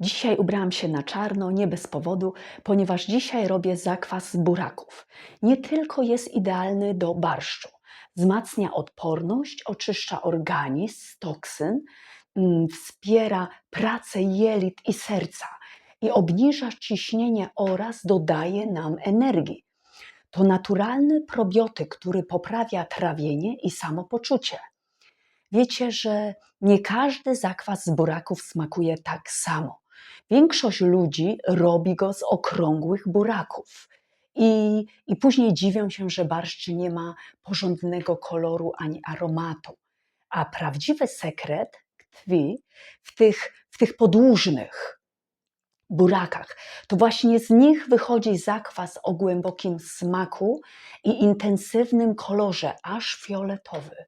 Dzisiaj ubrałam się na czarno, nie bez powodu, ponieważ dzisiaj robię zakwas z buraków. Nie tylko jest idealny do barszczu, wzmacnia odporność, oczyszcza organizm z toksyn, mm, wspiera pracę jelit i serca i obniża ciśnienie oraz dodaje nam energii. To naturalny probiotyk, który poprawia trawienie i samopoczucie. Wiecie, że nie każdy zakwas z buraków smakuje tak samo. Większość ludzi robi go z okrągłych buraków. I, I później dziwią się, że barszcz nie ma porządnego koloru ani aromatu. A prawdziwy sekret tkwi w tych, w tych podłużnych burakach. To właśnie z nich wychodzi zakwas o głębokim smaku i intensywnym kolorze, aż fioletowy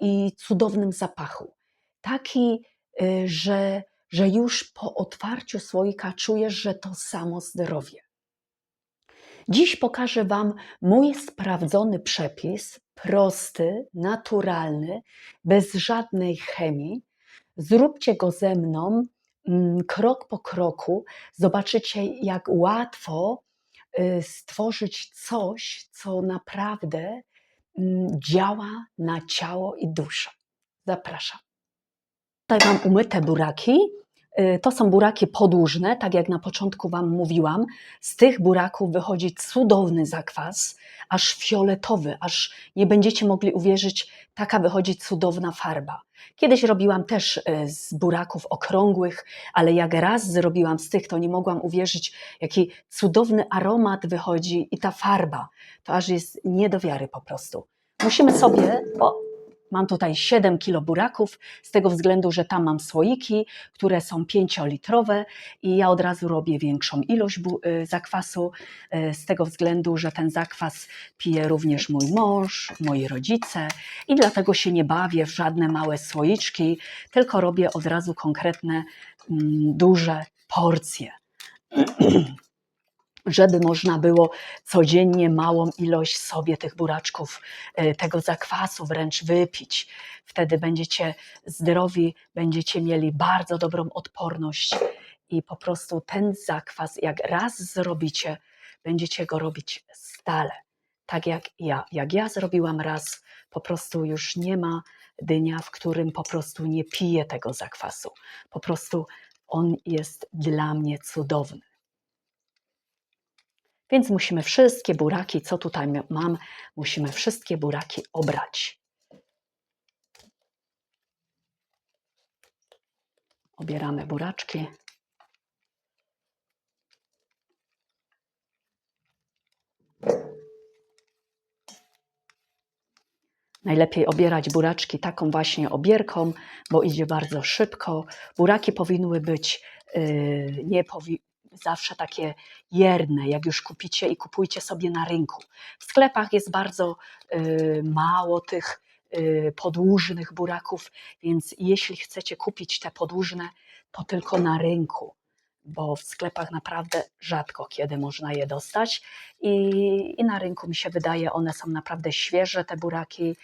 i cudownym zapachu. Taki, y, że, że już po otwarciu słoika czujesz, że to samo zdrowie. Dziś pokażę Wam mój sprawdzony przepis, prosty, naturalny, bez żadnej chemii. Zróbcie go ze mną mm, krok po kroku. Zobaczycie, jak łatwo y, stworzyć coś, co naprawdę mm, działa na ciało i duszę. Zapraszam. Tutaj mam umyte buraki. Y, To są buraki podłużne, tak jak na początku Wam mówiłam. Z tych buraków wychodzi cudowny zakwas, aż fioletowy, aż nie będziecie mogli uwierzyć, taka wychodzi cudowna farba. Kiedyś robiłam też y, z buraków okrągłych, ale jak raz zrobiłam z tych, to nie mogłam uwierzyć, jaki cudowny aromat wychodzi i ta farba. To aż jest nie do wiary po prostu. Musimy sobie, bo Mam tutaj 7 kilo buraków, z tego względu, że tam mam słoiki, które są 5-litrowe i ja od razu robię większą ilość y, zakwasu, y, z tego względu, że ten zakwas pije również mój mąż, moi rodzice i dlatego się nie bawię w żadne małe słoiczki, tylko robię od razu konkretne, mm, duże porcje. żeby można było codziennie małą ilość sobie tych buraczków, e, tego zakwasu wręcz wypić. Wtedy będziecie zdrowi, będziecie mieli bardzo dobrą odporność i po prostu ten zakwas, jak raz zrobicie, będziecie go robić stale. Tak jak ja. Jak ja zrobiłam raz, po prostu już nie ma dnia, w którym po prostu nie piję tego zakwasu. Po prostu on jest dla mnie cudowny. Więc musimy wszystkie buraki, co tutaj mam, musimy wszystkie buraki obrać. Obieramy buraczki. Najlepiej obierać buraczki taką właśnie obierką, bo idzie bardzo szybko. Buraki powinny być yy, nie powi- zawsze takie jerne, jak już kupicie i kupujcie sobie na rynku. W sklepach jest bardzo y, mało tych y, podłużnych buraków, więc jeśli chcecie kupić te podłużne, to tylko na rynku, bo w sklepach naprawdę rzadko kiedy można je dostać i, i na rynku mi się wydaje, one są naprawdę świeże, te buraki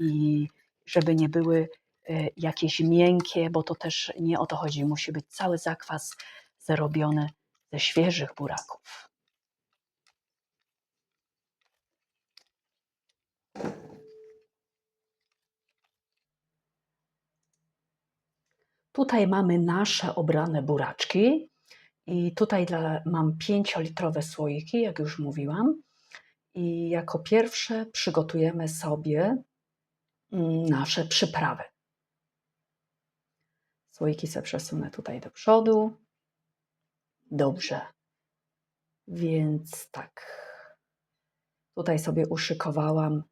i żeby nie były y, jakieś miękkie, bo to też nie o to chodzi. Musi być cały zakwas zrobiony ze świeżych buraków. Tutaj mamy nasze obrane buraczki i tutaj dla, mam 5-litrowe słoiki, jak już mówiłam. I jako pierwsze przygotujemy sobie mm, nasze przyprawy. Słoiki sobie przesunę tutaj do przodu. Dobrze. Więc tak. Tutaj sobie uszykowałam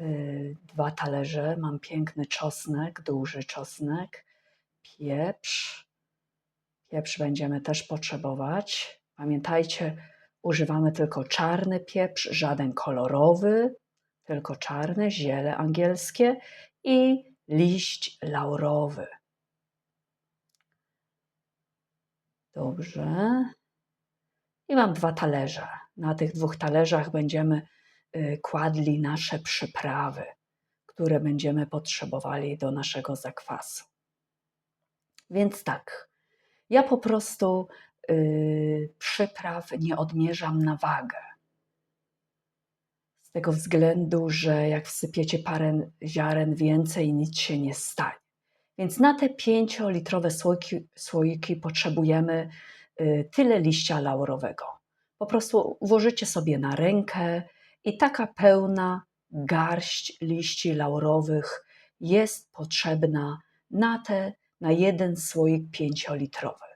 y, dwa talerze. Mam piękny czosnek, duży czosnek, pieprz. Pieprz będziemy też potrzebować. Pamiętajcie, używamy tylko czarny pieprz, żaden kolorowy, tylko czarne, ziele angielskie i liść laurowy. Dobrze. I mam dwa talerze. Na tych dwóch talerzach będziemy y, kładli nasze przyprawy, które będziemy potrzebowali do naszego zakwasu. Więc tak, Ja po prostu y, przypraw nie odmierzam na wagę. Z tego względu, że jak wsypiecie parę ziaren więcej, nic się nie stanie. Więc na te 5-litrowe słoiki, słoiki potrzebujemy y, tyle liścia laurowego. Po prostu włożycie sobie na rękę i taka pełna garść liści laurowych jest potrzebna na te, na jeden słoik 5-litrowy.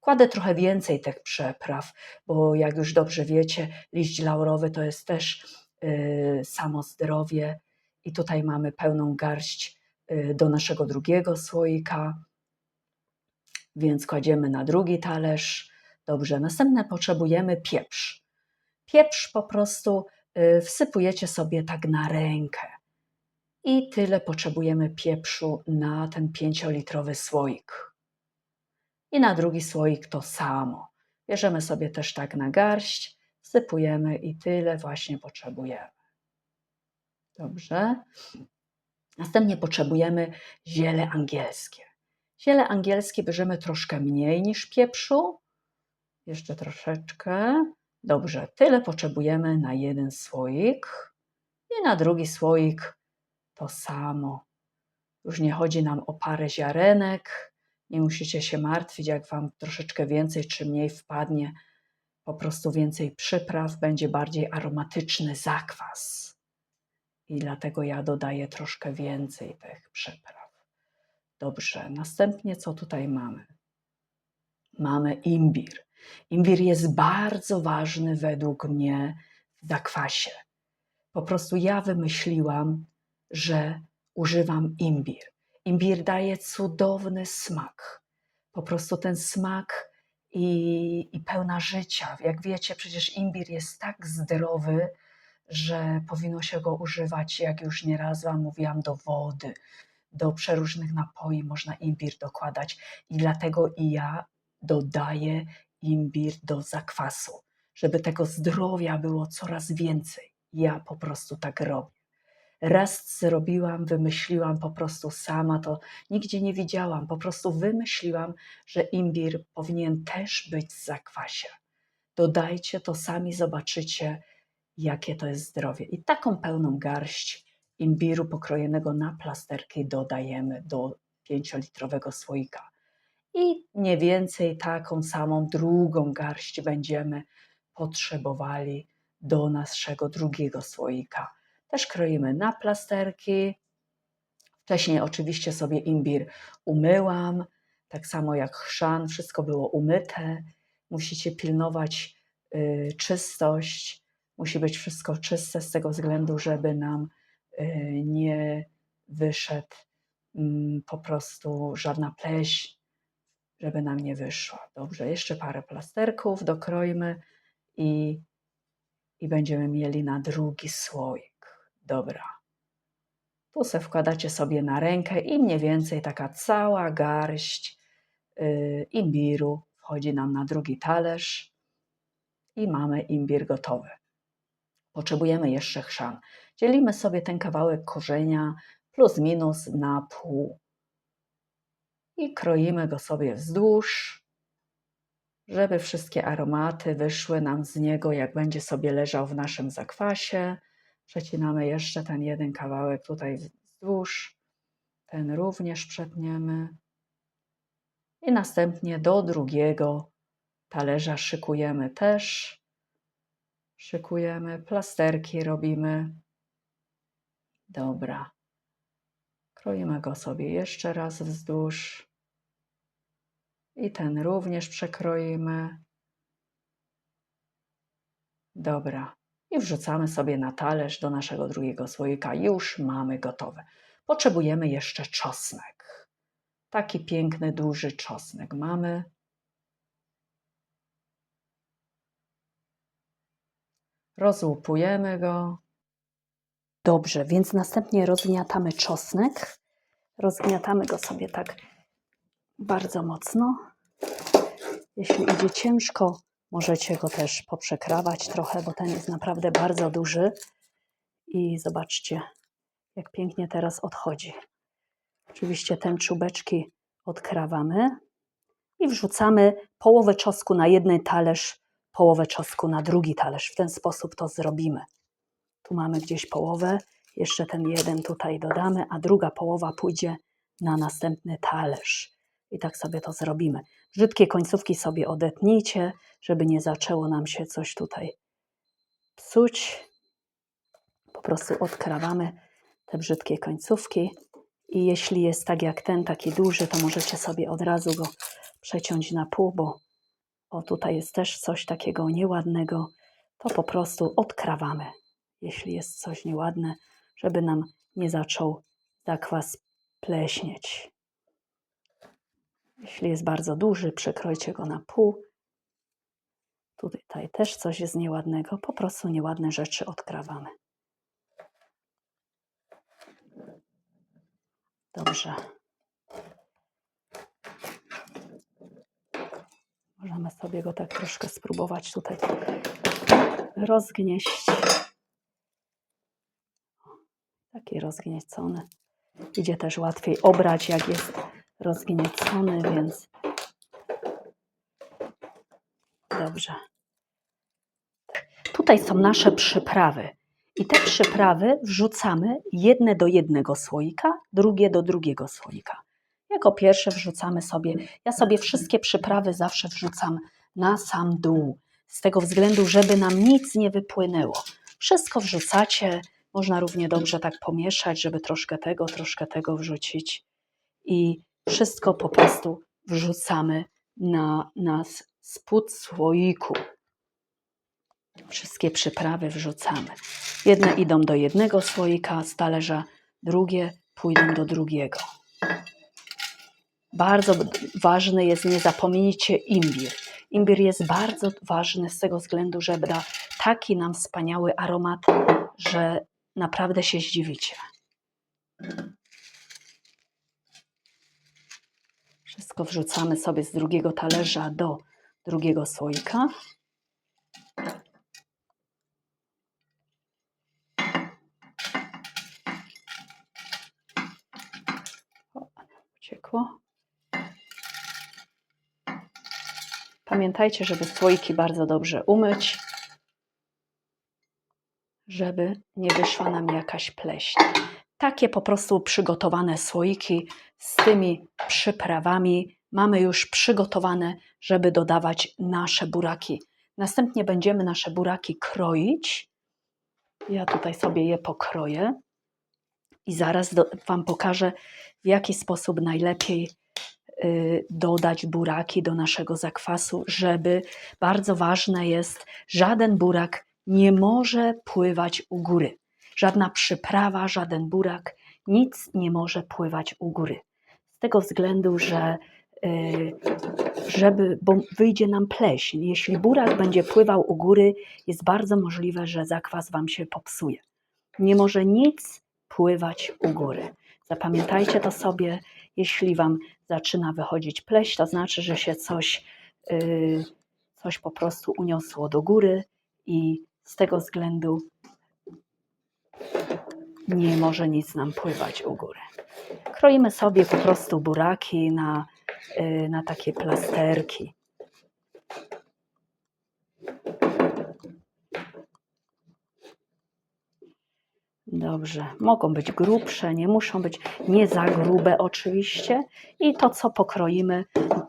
Kładę trochę więcej tych przepraw, bo jak już dobrze wiecie, liść laurowy to jest też y, samo zdrowie i tutaj mamy pełną garść do naszego drugiego słoika, więc kładziemy na drugi talerz. Dobrze, następne potrzebujemy pieprz. Pieprz po prostu y, wsypujecie sobie tak na rękę. I tyle potrzebujemy pieprzu na ten 5-litrowy słoik. I na drugi słoik to samo. Bierzemy sobie też tak na garść, wsypujemy i tyle właśnie potrzebujemy. Dobrze. Następnie potrzebujemy ziele angielskie. Ziele angielskie bierzemy troszkę mniej niż pieprzu. Jeszcze troszeczkę. Dobrze, tyle potrzebujemy na jeden słoik. I na drugi słoik to samo. Już nie chodzi nam o parę ziarenek. Nie musicie się martwić, jak wam troszeczkę więcej czy mniej wpadnie. Po prostu więcej przypraw, będzie bardziej aromatyczny zakwas. I dlatego ja dodaję troszkę więcej tych przypraw. Dobrze, następnie co tutaj mamy? Mamy imbir. Imbir jest bardzo ważny według mnie w zakwasie. Po prostu ja wymyśliłam, że używam imbir. Imbir daje cudowny smak. Po prostu ten smak i, i pełna życia. Jak wiecie, przecież imbir jest tak zdrowy, że powinno się go używać, jak już nieraz Wam mówiłam, do wody, do przeróżnych napoi można imbir dokładać i dlatego i ja dodaję imbir do zakwasu, żeby tego zdrowia było coraz więcej. Ja po prostu tak robię. Raz zrobiłam, wymyśliłam po prostu sama, to nigdzie nie widziałam, po prostu wymyśliłam, że imbir powinien też być w zakwasie. Dodajcie to sami, zobaczycie, jakie to jest zdrowie. I taką pełną garść imbiru pokrojonego na plasterki dodajemy do 5-litrowego słoika. I mniej więcej taką samą drugą garść będziemy potrzebowali do naszego drugiego słoika. Też kroimy na plasterki. Wcześniej oczywiście sobie imbir umyłam, tak samo jak chrzan, wszystko było umyte. Musicie pilnować y, czystość, musi być wszystko czyste z tego względu, żeby nam y, nie wyszedł mm, po prostu żadna pleśń, żeby nam nie wyszła. Dobrze, jeszcze parę plasterków dokroimy i, i będziemy mieli na drugi słoik. Dobra. Tu se wkładacie sobie na rękę i mniej więcej taka cała garść yy, imbiru wchodzi nam na drugi talerz i mamy imbir gotowy. Potrzebujemy jeszcze chrzan. Dzielimy sobie ten kawałek korzenia plus minus na pół i kroimy go sobie wzdłuż, żeby wszystkie aromaty wyszły nam z niego, jak będzie sobie leżał w naszym zakwasie. Przecinamy jeszcze ten jeden kawałek tutaj wzdłuż, ten również przetniemy. I następnie do drugiego talerza szykujemy też. Szykujemy, plasterki robimy. Dobra. Kroimy go sobie jeszcze raz wzdłuż. I ten również przekroimy. Dobra i wrzucamy sobie na talerz do naszego drugiego słoika. Już mamy gotowe. Potrzebujemy jeszcze czosnek. Taki piękny, duży czosnek mamy. Rozłupujemy go. Dobrze, więc następnie rozgniatamy czosnek. Rozgniatamy go sobie tak bardzo mocno. Jeśli idzie ciężko, Możecie go też poprzekrawać trochę, bo ten jest naprawdę bardzo duży. I zobaczcie, jak pięknie teraz odchodzi. Oczywiście ten czubeczki odkrawamy, i wrzucamy połowę czosnku na jeden talerz, połowę czosnku na drugi talerz. W ten sposób to zrobimy. Tu mamy gdzieś połowę, jeszcze ten jeden tutaj dodamy, a druga połowa pójdzie na następny talerz. I tak sobie to zrobimy. Brzydkie końcówki sobie odetnijcie, żeby nie zaczęło nam się coś tutaj psuć. Po prostu odkrawamy te brzydkie końcówki. I jeśli jest tak jak ten, taki duży, to możecie sobie od razu go przeciąć na pół, bo tutaj jest też coś takiego nieładnego, to po prostu odkrawamy, jeśli jest coś nieładne, żeby nam nie zaczął zakwas pleśnieć. Jeśli jest bardzo duży, przekrojcie go na pół. Tutaj też coś jest nieładnego, po prostu nieładne rzeczy odkrawamy. Dobrze. Możemy sobie go tak troszkę spróbować tutaj rozgnieść. Taki rozgniecony. Idzie też łatwiej obrać, jak jest rozgniecony, więc dobrze. Tutaj są nasze przyprawy. I te przyprawy wrzucamy jedne do jednego słoika, drugie do drugiego słoika. Jako pierwsze wrzucamy sobie, ja sobie wszystkie przyprawy zawsze wrzucam na sam dół, z tego względu, żeby nam nic nie wypłynęło. Wszystko wrzucacie, można równie dobrze tak pomieszać, żeby troszkę tego, troszkę tego wrzucić i wszystko po prostu wrzucamy na, na spód słoiku. Wszystkie przyprawy wrzucamy. Jedne idą do jednego słoika z talerza, drugie pójdą do drugiego. Bardzo ważny jest, nie zapomnijcie, imbir. Imbir jest bardzo ważny z tego względu, że da taki nam wspaniały aromat, że naprawdę się zdziwicie. Wszystko wrzucamy sobie z drugiego talerza do drugiego słoika. Uciekło. Pamiętajcie, żeby słoiki bardzo dobrze umyć, żeby nie wyszła nam jakaś pleśń. Takie po prostu przygotowane słoiki z tymi przyprawami mamy już przygotowane, żeby dodawać nasze buraki. Następnie będziemy nasze buraki kroić. Ja tutaj sobie je pokroję i zaraz do, Wam pokażę, w jaki sposób najlepiej dodać buraki do naszego zakwasu, żeby bardzo ważne jest, żaden burak nie może pływać u góry. Żadna przyprawa, żaden burak, nic nie może pływać u góry. Z tego względu, że y, żeby, bo wyjdzie nam pleśń. Jeśli burak będzie pływał u góry, jest bardzo możliwe, że zakwas Wam się popsuje. Nie może nic pływać u góry. Zapamiętajcie to sobie. Jeśli Wam zaczyna wychodzić pleśń, to znaczy, że się coś, yy, coś po prostu uniosło do góry i z tego względu nie może nic nam pływać u góry. Kroimy sobie po prostu buraki na, y, na takie plasterki. Dobrze, mogą być grubsze, nie muszą być nie za grube oczywiście. I to, co pokroimy,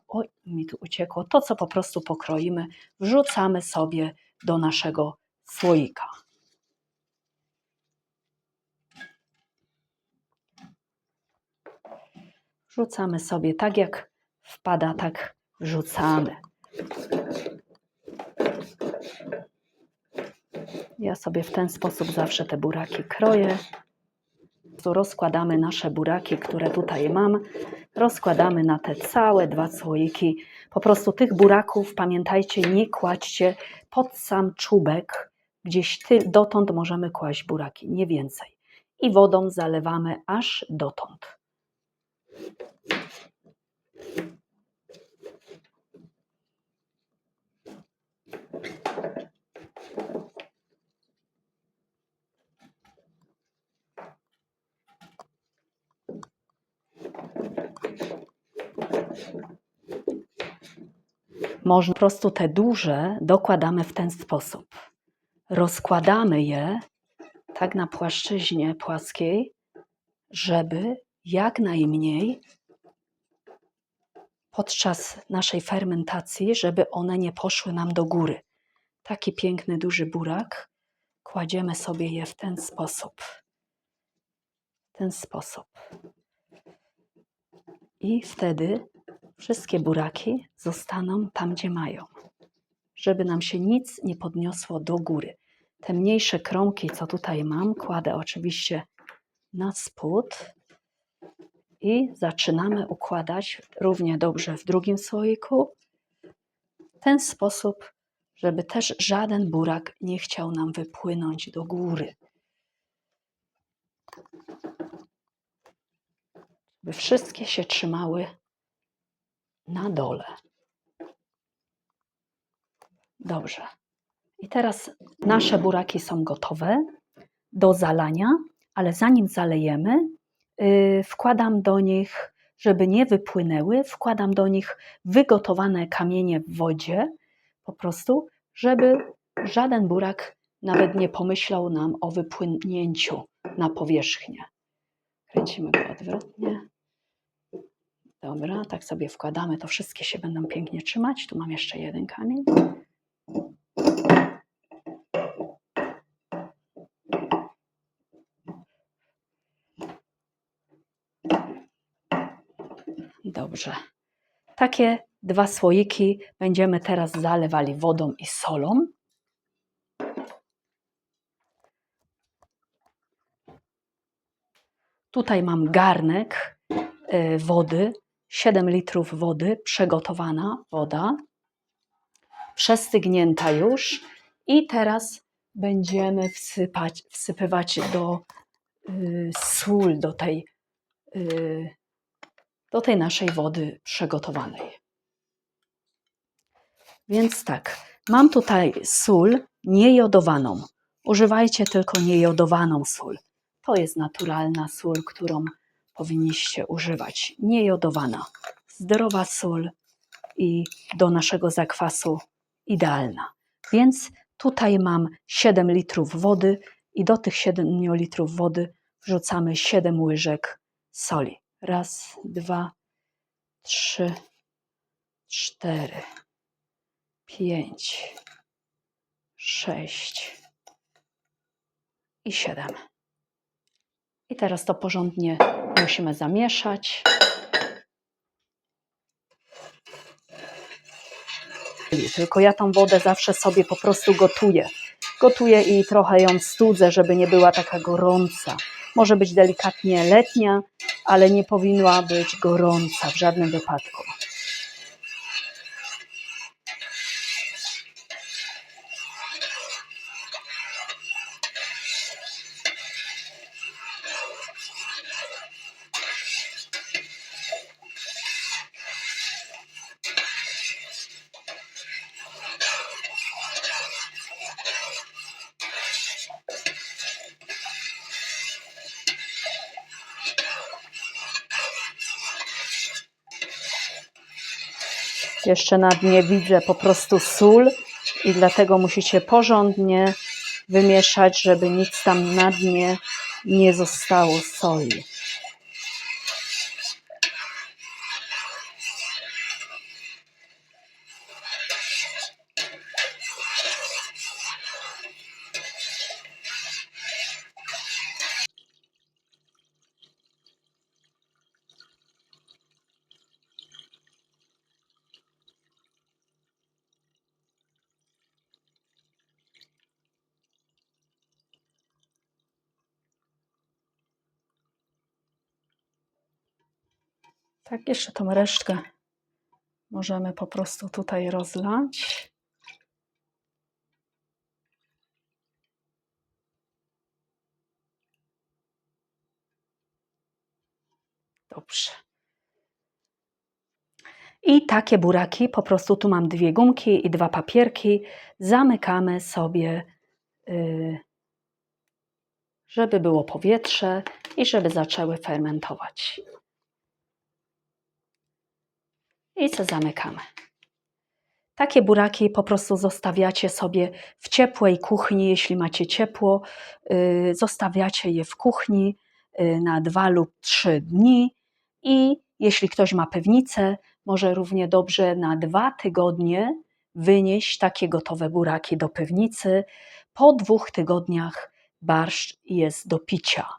oj, mi tu uciekło, to, co po prostu pokroimy, wrzucamy sobie do naszego słoika. Wrzucamy sobie tak jak wpada, tak wrzucamy. Ja sobie w ten sposób zawsze te buraki kroję. Tu rozkładamy nasze buraki, które tutaj mam. Rozkładamy na te całe dwa słoiki. Po prostu tych buraków, pamiętajcie, nie kładźcie pod sam czubek. Gdzieś ty, dotąd możemy kłaść buraki, nie więcej. I wodą zalewamy aż dotąd. Można po prostu te duże dokładamy w ten sposób. Rozkładamy je tak na płaszczyźnie płaskiej, żeby jak najmniej podczas naszej fermentacji, żeby one nie poszły nam do góry. Taki piękny, duży burak. Kładziemy sobie je w ten sposób. W ten sposób. I wtedy wszystkie buraki zostaną tam, gdzie mają, żeby nam się nic nie podniosło do góry. Te mniejsze kromki, co tutaj mam, kładę oczywiście na spód i zaczynamy układać równie dobrze w drugim słoiku. W ten sposób, żeby też żaden burak nie chciał nam wypłynąć do góry. By wszystkie się trzymały na dole. Dobrze. I teraz nasze buraki są gotowe do zalania, ale zanim zalejemy, yy, wkładam do nich, żeby nie wypłynęły, wkładam do nich wygotowane kamienie w wodzie, po prostu, żeby żaden burak nawet nie pomyślał nam o wypłynięciu na powierzchnię. Kręcimy go odwrotnie. Dobra, tak sobie wkładamy, to wszystkie się będą pięknie trzymać. Tu mam jeszcze jeden kamień. Dobrze. Takie dwa słoiki będziemy teraz zalewali wodą i solą. Tutaj mam garnek y, wody, 7 litrów wody, przygotowana woda, przestygnięta już. I teraz będziemy wsypać, wsypywać do y, sól, do tej, y, do tej naszej wody przygotowanej. Więc tak, mam tutaj sól niejodowaną. Używajcie tylko niejodowaną sól. To jest naturalna sól, którą powinniście używać. Niejodowana, zdrowa sól i do naszego zakwasu idealna. Więc tutaj mam 7 litrów wody i do tych 7 litrów wody wrzucamy 7 łyżek soli. Raz, dwa, trzy, cztery, pięć, sześć i siedem. I teraz to porządnie musimy zamieszać. Tylko ja tą wodę zawsze sobie po prostu gotuję. Gotuję i trochę ją studzę, żeby nie była taka gorąca. Może być delikatnie letnia, ale nie powinna być gorąca w żadnym wypadku. Jeszcze na dnie widzę po prostu sól i dlatego musicie porządnie wymieszać, żeby nic tam na dnie nie zostało soli. Tak, jeszcze tą resztkę możemy po prostu tutaj rozlać. Dobrze. I takie buraki, po prostu tu mam dwie gumki i dwa papierki, zamykamy sobie, y, żeby było powietrze i żeby zaczęły fermentować. I co zamykamy. Takie buraki po prostu zostawiacie sobie w ciepłej kuchni, jeśli macie ciepło, y, zostawiacie je w kuchni y, na dwa lub trzy dni i jeśli ktoś ma pewnicę, może równie dobrze na dwa tygodnie wynieść takie gotowe buraki do pewnicy. Po dwóch tygodniach barszcz jest do picia.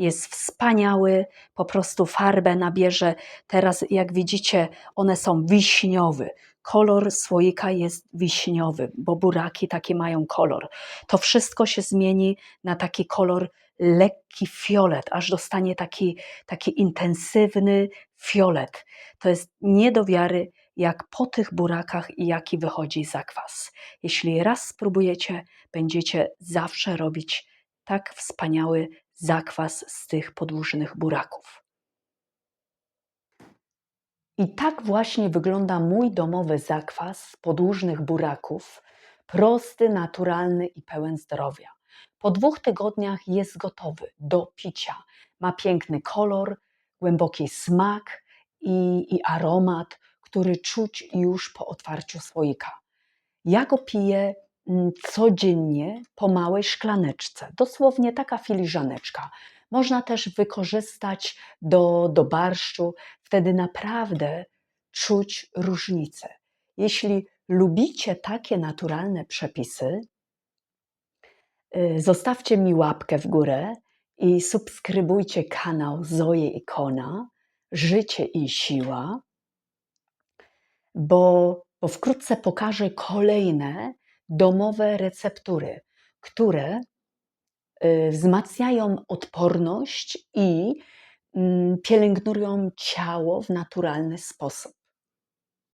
Jest wspaniały, po prostu farbę nabierze. Teraz, jak widzicie, one są wiśniowe. Kolor słoika jest wiśniowy, bo buraki takie mają kolor. To wszystko się zmieni na taki kolor lekki fiolet, aż dostanie taki, taki intensywny fiolet. To jest nie do wiary, jak po tych burakach i jaki wychodzi zakwas. Jeśli raz spróbujecie, będziecie zawsze robić tak wspaniały zakwas z tych podłużnych buraków. I tak właśnie wygląda mój domowy zakwas z podłużnych buraków, prosty, naturalny i pełen zdrowia. Po dwóch tygodniach jest gotowy do picia. Ma piękny kolor, głęboki smak i, i aromat, który czuć już po otwarciu słoika. Ja go piję codziennie po małej szklaneczce, dosłownie taka filiżaneczka. Można też wykorzystać do, do barszczu, wtedy naprawdę czuć różnicę. Jeśli lubicie takie naturalne przepisy, y, zostawcie mi łapkę w górę i subskrybujcie kanał Zoe Ikona Życie i Siła, bo, bo wkrótce pokażę kolejne domowe receptury, które y, wzmacniają odporność i mm, pielęgnują ciało w naturalny sposób.